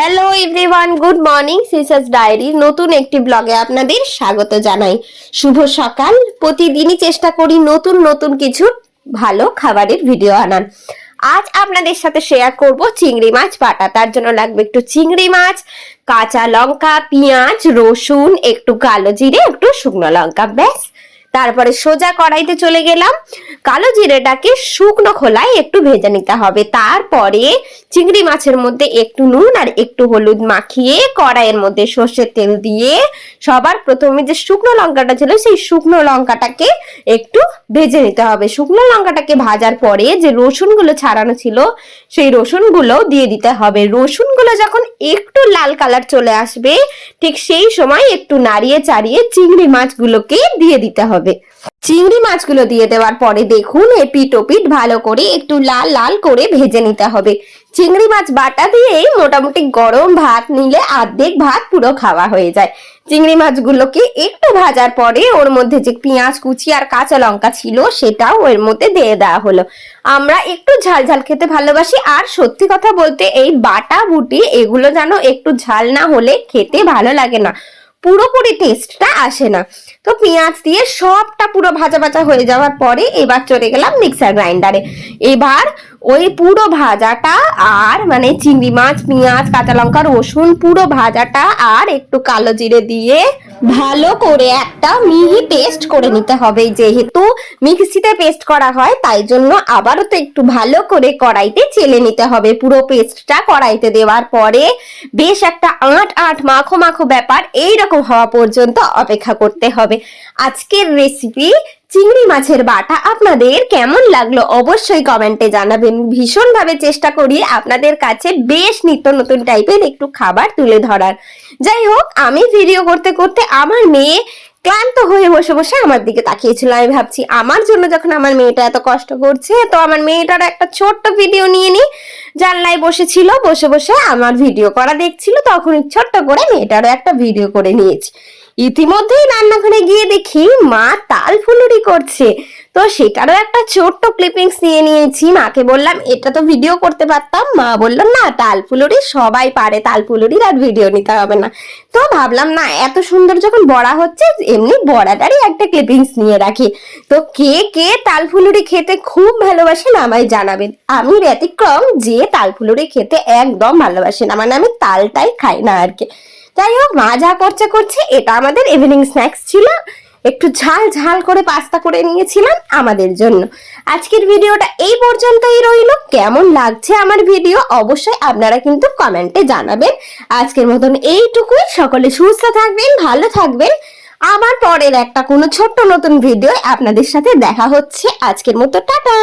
Hello everyone good morning সিসাস diary নতুন একটি ব্লগে আপনাদের স্বাগত জানাই। শুভ সকাল। প্রতিদিনই চেষ্টা করি নতুন নতুন কিছু ভালো খাবারের ভিডিও আনার। আজ আপনাদের সাথে শেয়ার করব চিংড়ি মাছ বাটা। তার জন্য লাগবে একটু চিংড়ি মাছ, কাঁচা লঙ্কা, পেঁয়াজ, রসুন, একটু কালো জিরে, একটু শুকনো লঙ্কা। ব্যাস। তারপরে সোজা কড়াইতে চলে গেলাম। কালো জিরেটাকে শুকনো খোলায় একটু ভেজে নিতে হবে। তারপরে চিংড়ি মাছের মধ্যে একটু নুন আর একটু হলুদ মাখিয়ে কড়াইয়ের মধ্যে সর্ষের তেল দিয়ে সবার প্রথমে যে শুকনো লঙ্কাটা ছিল, সেই শুকনো লঙ্কাটাকে একটু ভেজে নিতে হবে। শুকনো লঙ্কাটাকে ভাজার পরে যে রসুনগুলো ছাড়ানো ছিল, সেই রসুনগুলো দিয়ে দিতে হবে। রসুনগুলো যখন একটু লাল কালার চলে আসবে, ঠিক সেই সময় একটু নাড়িয়ে চাড়িয়ে চিংড়ি মাছগুলোকে দিয়ে দিতে হবে। চিংড়ি মাছগুলো দিয়ে দেওয়ার পরে দেখুন এপিট ওপিট ভালো করে একটু লাল লাল করে ভেজে নিতে হবে। চিংড়ি মাছ বাটা দিয়েই মোটামুটি গরম ভাত নিলে অর্ধেক ভাত পুরো খাওয়া হয়ে যায়। চিংড়ি মাছগুলোকে একটু ভাজার পরে ওর মধ্যে যে পেঁয়াজ, কুচি আর কাঁচা লঙ্কা ছিল সেটাও ওর মধ্যে দিয়ে দেওয়া হলো। আমরা একটু ঝাল ঝাল খেতে ভালোবাসি আর সত্যি কথা বলতে এই বাটা, বুটি এগুলো যেন একটু ঝাল না হলে খেতে ভালো লাগে না। পুরোপুরি টেস্টটা আসে না। তো পেঁয়াজ দিয়ে সবটা পুরো ভাজা ভাজা হয়ে যাওয়ার পরে এবার চলে গেলাম মিক্সার গ্রাইন্ডারে এবার ওই পুরো ভাজাটা আর মানে চিংড়ি মাছ, পেঁয়াজ, কাঁচা লঙ্কা, রসুন পুরো ভাজাটা আর একটু কালো জিরে দিয়ে ভালো করে একটা মিহি পেস্ট করে নিতে হবে। যেহেতু মিক্সিতে পেস্ট করা হয়, তাই জন্য আবারও তো একটু ভালো করে কড়াইতে চেলে নিতে হবে। পুরো পেস্টটা কড়াইতে দেওয়ার পরে বেশ একটা আট আট, মাখো মাখো ব্যাপার এই রকম হওয়া পর্যন্ত অপেক্ষা করতে হবে। আজকের রেসিপি চিংড়ি মাছের বাটা আপনাদের কেমন লাগল অবশ্যই কমেন্টে জানাবেন। ভীষণভাবে চেষ্টা করি আপনাদের কাছে বেশ নিত্য নতুন টাইপের একটু খাবার তুলে ধরার। যাই হোক, আমি ভিডিও করতে করতে আমার মেয়ে ক্লান্ত হয়ে বসে বসে আমার দিকে তাকিয়েছিল। আমি ভাবছি, আমার জন্য যখন আমার মেয়েটা এত কষ্ট করছে, তো আমার মেয়েটার একটা ছোট্ট ভিডিও নিয়ে নি জানলায় বসেছিল, বসে বসে আমার ভিডিও করা দেখছিল তখন ছোট্ট করে মেয়েটারও একটা ভিডিও করে নিয়েছি। ইতিমধ্যেই রান্নাঘরে গিয়ে দেখি মা তাল ফুলুরি করছে। তো সেটারও একটা ছোট্ট ক্লিপিংস নিয়ে নিয়েছি। মাকে বললাম, এটা তো ভিডিও করতে পারতাম। মা বলল, না, তাল ফুলুরি সবাই পারে। তাল ফুলুরির আর ভিডিও নিতে হবে না। তো ভাবলাম, না, এত সুন্দর যখন বড়া হচ্ছে, এমনি বড়াটারই একটা ক্লিপিংস নিয়ে রাখি। তো কে কে তাল ফুলুরি খেতে খুব ভালোবাসেন আমায় জানাবেন আমি ব্যতিক্রম যে তাল ফুলুরি খেতে একদম ভালোবাসি না মানে আমি তালটাই খাই না আর কি। যাই হোক, মা যা করছে করছে। এটা আমাদের ইভিনিং স্ন্যাক্স ছিল। একটু ঝাল ঝাল করে পাস্তা করে নিয়েছিলাম আমাদের জন্য। আজকের ভিডিওটা এই পর্যন্তই রইল। কেমন লাগছে আমার ভিডিও অবশ্যই আপনারা কিন্তু কমেন্টে জানাবেন। আজকের মতন এইটুকুই। সকলে সুস্থ থাকবেন, ভালো থাকবেন। আবার পরের একটা কোনো ছোট্ট নতুন ভিডিও আপনাদের সাথে দেখা হচ্ছে। আজকের মতো, টাটা!